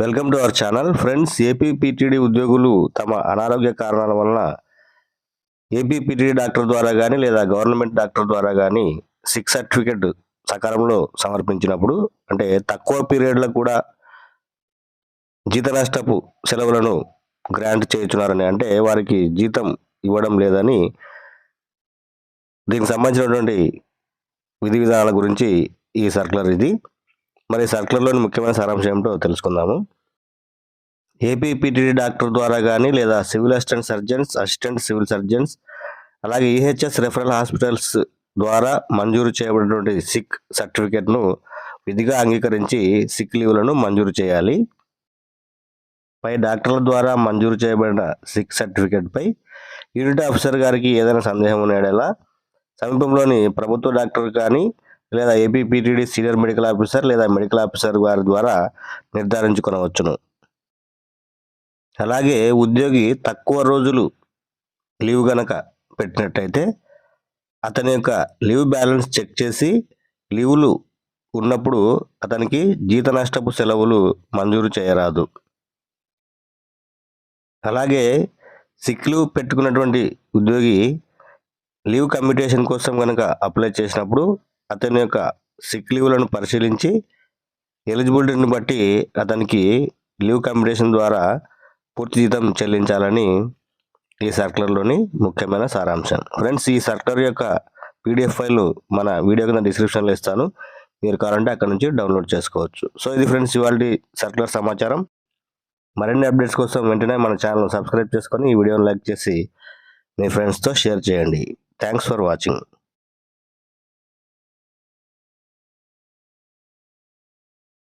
Welcome to our channel. Friends APPTD ఉద్యోగులు తమ అనారోగ్య కారణాల వలన ఏపీపీటీడీ డాక్టర్ ద్వారా కానీ లేదా గవర్నమెంట్ డాక్టర్ ద్వారా కానీ సిక్ సర్టిఫికెట్ సకాలంలో సమర్పించినప్పుడు అంటే తక్కువ పీరియడ్లో కూడా జీత నష్టపు సెలవులను గ్రాంట్ చేస్తున్నారని అంటే వారికి జీతం ఇవ్వడం లేదని దీనికి సంబంధించినటువంటి విధి విధానాల గురించి ఈ సర్కులర్ ఇది. మరి సర్కులర్లోని ముఖ్యమైన సారాంశం ఏమిటో తెలుసుకుందాము. ఏపీపీటీడీ డాక్టర్ ద్వారా కానీ లేదా civil assistant surgeons assistant civil surgeons అలాగే ఈహెచ్ఎస్ రెఫరల్ హాస్పిటల్స్ ద్వారా మంజూరు చేయబడినటువంటి సిక్ సర్టిఫికేట్ను విధిగా అంగీకరించి సిక్ లీవ్లను మంజూరు చేయాలి. పై డాక్టర్ల ద్వారా మంజూరు చేయబడిన సిక్ సర్టిఫికేట్పై యూనిట్ ఆఫీసర్ గారికి ఏదైనా సందేహం ఉండేలా సమీపంలోని ప్రభుత్వ డాక్టర్ కానీ లేదా ఏపీపీటీడీ సీనియర్ మెడికల్ ఆఫీసర్ లేదా మెడికల్ ఆఫీసర్ వారి ద్వారా నిర్ధారించుకునవచ్చును. అలాగే ఉద్యోగి తక్కువ రోజులు లీవ్ గనక పెట్టినట్టయితే అతని యొక్క లీవ్ బ్యాలెన్స్ చెక్ చేసి లీవులు ఉన్నప్పుడు అతనికి జీత నష్టపు సెలవులు మంజూరు చేయరాదు. అలాగే సిక్ లీవ్ పెట్టుకున్నటువంటి ఉద్యోగి లీవ్ కమ్యూటేషన్ కోసం కనుక అప్లై చేసినప్పుడు అతని యొక్క సిక్ లీవ్లను పరిశీలించి ఎలిజిబిలిటీని బట్టి అతనికి లీవ్ కమ్యూటేషన్ ద్వారా పూర్తి జీతం చెల్లించాలని ఈ సర్కులర్లోని ముఖ్యమైన సారాంశం. ఫ్రెండ్స్ ఈ సర్కులర్ యొక్క పీడిఎఫ్ ఫైల్ మన వీడియో కింద డిస్క్రిప్షన్లో ఇస్తాను. మీరు కావాలంటే అక్కడ నుంచి డౌన్లోడ్ చేసుకోవచ్చు. సో ఇది ఫ్రెండ్స్ ఇవాళ సర్కులర్ సమాచారం. మరిన్ని అప్డేట్స్ కోసం వెంటనే మన ఛానల్ సబ్స్క్రైబ్ చేసుకొని ఈ వీడియోని లైక్ చేసి మీ ఫ్రెండ్స్తో షేర్ చేయండి. Thanks for watching.